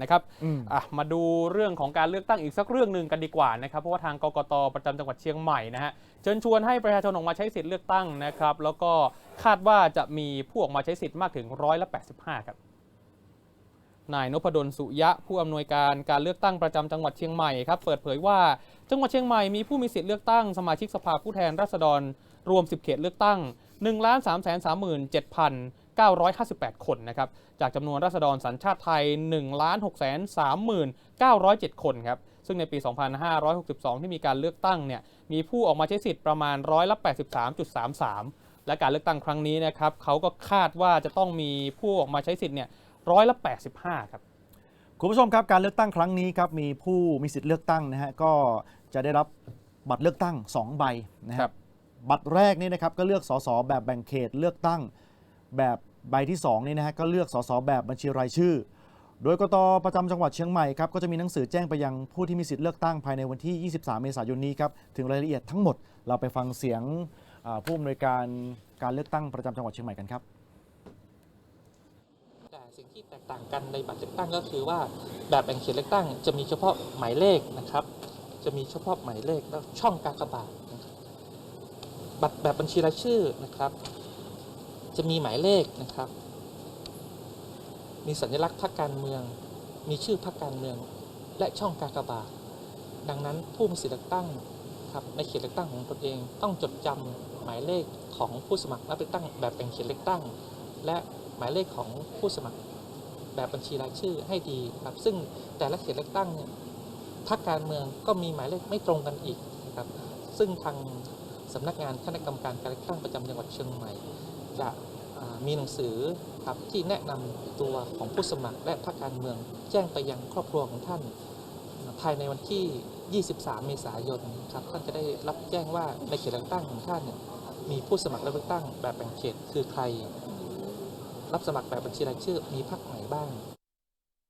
นะครับอืมอะมาดูเรื่องของการเลือกตั้งอีกสักเรื่องหนึ่งกันดีกว่านะครับ เพราะว่าทางกกตประจำจังหวัดเชียงใหม่นะฮะเชิญชวนให้ประชาชนออกมาใช้สิทธิ์เลือกตั้งนะครับ แล้วก็คาดว่าจะมีผู้ออกมาใช้สิทธิ์มากถึงร้อยละ85ครับนายนพดลสุยะผู้อำนวยการการเลือกตั้งประจำจังหวัดเชียงใหม่ครับเปิดเผยว่าจังหวัดเชียงใหม่มีผู้มีสิทธิ์เลือกตั้งสมาชิกสภาผู้แทนราษฎรรวม 10 เขตเลือกตั้ง1 3 3 3 7 958 คนนะครับ จากจำนวนราษฎรสัญชาติไทย 1 6 3 9 0 7 คนครับ ซึ่งในปี 2562 ที่มีการเลือกตั้งเนี่ย มีผู้ออกมาใช้สิทธิ์ประมาณร้อยละ83.33 และการเลือกตั้งครั้งนี้นะครับ เขาก็คาดว่าจะต้องมีผู้ออกมาใช้สิทธิ์เนี่ยร้อยละ85 ครับ คุณผู้ชมครับ การเลือกตั้งครั้งนี้ครับ มีผู้มีสิทธิ์เลือกตั้งนะฮะ ก็จะได้รับบัตรเลือกตั้ง 2 ใบนะคครัรับบบัตรแรกนี่นะครับก็เลือกสสแบบแบ่งเขตเลือกตั้งแบบ ใบที่2นี่นะฮะก็เลือกสสแบบบัญชีรายชื่อ โดยกตประจำจังหวัดเชียงใหม่ครับก็จะมีหนังสือแจ้งไปยังผู้ที่มีสิทธิ์เลือกตั้งภายในวันที่ 23 เมษายนนี้ครับถึงรายละเอียดทั้งหมดเราไปฟังเสียงผู้อำนวยการการเลือกตั้งประจำจังหวัดเชียงใหม่กันครับแต่สิ่งที่แตกต่างกันในบัตรเลือกตั้งก็คือว่าแบบแบ่งเขตเลือกตั้ง จะมีเฉพาะหมายเลขนะครับ จะมีเฉพาะหมายเลขแล้วช่องกากบาทนะครับบัตรแบบบัญชีรายชื่อนะครับ จะมีหมายเลขนะครับ มีสัญลักษณ์พรรคการเมือง มีชื่อพรรคการเมือง และช่องกากบาทดังนั้นผู้มีสิทธิเลือกตั้งครับในเขตเลือกตั้งของตนเองต้องจดจำหมายเลขของผู้สมัครรับเลือกตั้งแบบแบ่งเขตเลือกตั้ง และหมายเลขของผู้สมัครแบบบัญชีรายชื่อให้ดีครับ ซึ่งแต่ละเขตเลือกตั้งเนี่ยพรรคการเมืองก็มีหมายเลขไม่ตรงกันอีกนะครับ ซึ่งทางสำนักงานคณะกรรมการการเลือกตั้งประจำจังหวัดเชียงใหม่ จะมีหนังสือครับที่แนะนำตัวของผู้สมัครและพรรคการเมือง แจ้งไปยังครอบครัวของท่าน ภายในวันที่ 23 เมษายนครับท่านจะได้รับแจ้งว่าในเขตเลือกตั้งของท่านมีผู้สมัครเลือกตั้งแบบแบ่งเขตคือใคร รับสมัครแบบบัญชีรายชื่อมีพรรคไหนบ้าง